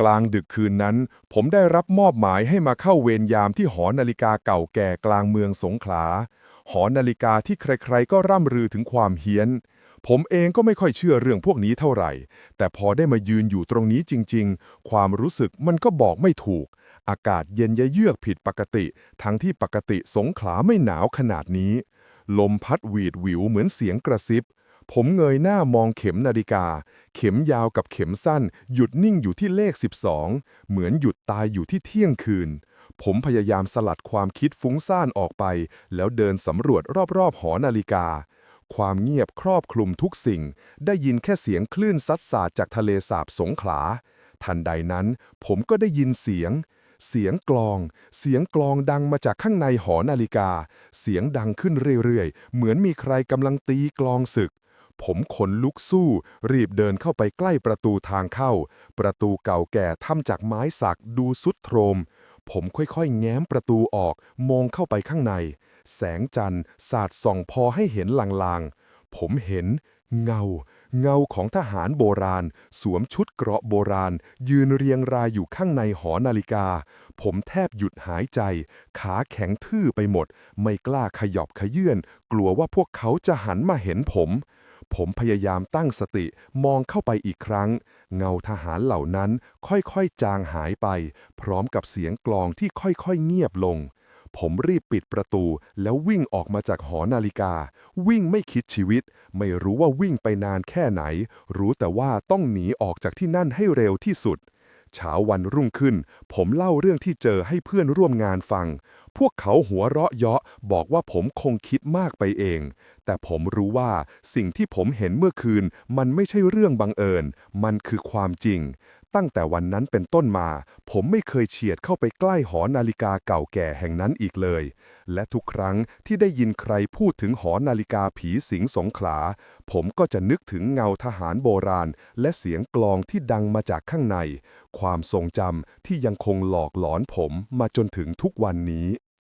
กลางดึกคืนนั้น ผมได้รับมอบหมายให้มาเข้าเวรยามที่หอนาฬิกาเก่าแก่กลางเมืองสงขลา หอนาฬิกาที่ใครๆ ก็ร่ำรือถึงความเฮี้ยน ผมเองก็ไม่ค่อยเชื่อเรื่องพวกนี้เท่าไหร่ แต่พอได้มายืนอยู่ตรงนี้จริง ๆ ความรู้สึกมันก็บอกไม่ถูก อากาศเย็นยะเยือกผิดปกติ ทั้งที่ปกติสงขลาไม่หนาวขนาดนี้ ลมพัดหวีดหวิวเหมือนเสียงกระซิบ ผมเงยหน้ามองเข็มนาฬิกา เข็มยาวกับเข็มสั้น หยุดนิ่งอยู่ที่เลข 12 เหมือนหยุดตายอยู่ที่เที่ยงคืน ผมพยายามสลัดความคิดฟุ้งซ่านออกไป แล้วเดินสำรวจรอบๆ หอนาฬิกา ความเงียบครอบคลุมทุกสิ่ง ได้ยินแค่เสียงคลื่นซัดสาดจากทะเลสาบสงขลา ทันใดนั้น ผมก็ได้ยินเสียงเสียงกลอง เสียงกลองดังมาจากข้างในหอนาฬิกา เสียงดังขึ้นเรื่อยๆ เหมือนมีใครกำลังตีกลองศึก ผมขนลุกสู้ รีบเดินเข้าไปใกล้ประตูทางเข้า ประตูเก่าแก่ทำจากไม้สักดูสุดโทรม ผมค่อยๆ แง้มประตูออก มองเข้าไปข้างใน แสงจันทร์สาดส่องพอให้เห็นลางๆ ผมเห็น เงา เงาของทหารโบราณ สวมชุดเกราะโบราณ ยืนเรียงรายอยู่ข้างในหอนาฬิกา ผมแทบหยุดหายใจ ขาแข็งทื่อไปหมด ไม่กล้าขยอบขยื่น กลัวว่าพวกเขาจะหันมาเห็นผม ผมพยายามตั้งสติมองเข้าไปอีกครั้ง เงาทหารเหล่านั้นค่อยๆจางหายไป พร้อมกับเสียงกลองที่ค่อยๆเงียบลง ผมรีบปิดประตูแล้ววิ่งออกมาจากหอนาฬิกา วิ่งไม่คิดชีวิต ไม่รู้ว่าวิ่งไปนานแค่ไหน รู้แต่ว่าต้องหนีออกจากที่นั่นให้เร็วที่สุด เช้าวันรุ่งขึ้น ผมเล่าเรื่องที่เจอให้เพื่อนร่วมงานฟัง พวกเขาหัวเราะเยาะบอกว่าผมคงคิดมากไปเอง แต่ผมรู้ว่าสิ่งที่ผมเห็นเมื่อคืน มันไม่ใช่เรื่องบังเอิญ มันคือความจริง ตั้งแต่วันนั้นเป็นต้นมา ผมไม่เคยเฉียดเข้าไปใกล้หอนาฬิกาเก่าแก่แห่งนั้นอีกเลย และทุกครั้งที่ได้ยินใครพูดถึงหอนาฬิกาผีสิงสงขลา ผมก็จะนึกถึงเงาทหารโบราณ และเสียงกลองที่ดังมาจากข้างใน ความทรงจำที่ยังคงหลอกหลอนผมมาจนถึงทุกวันนี้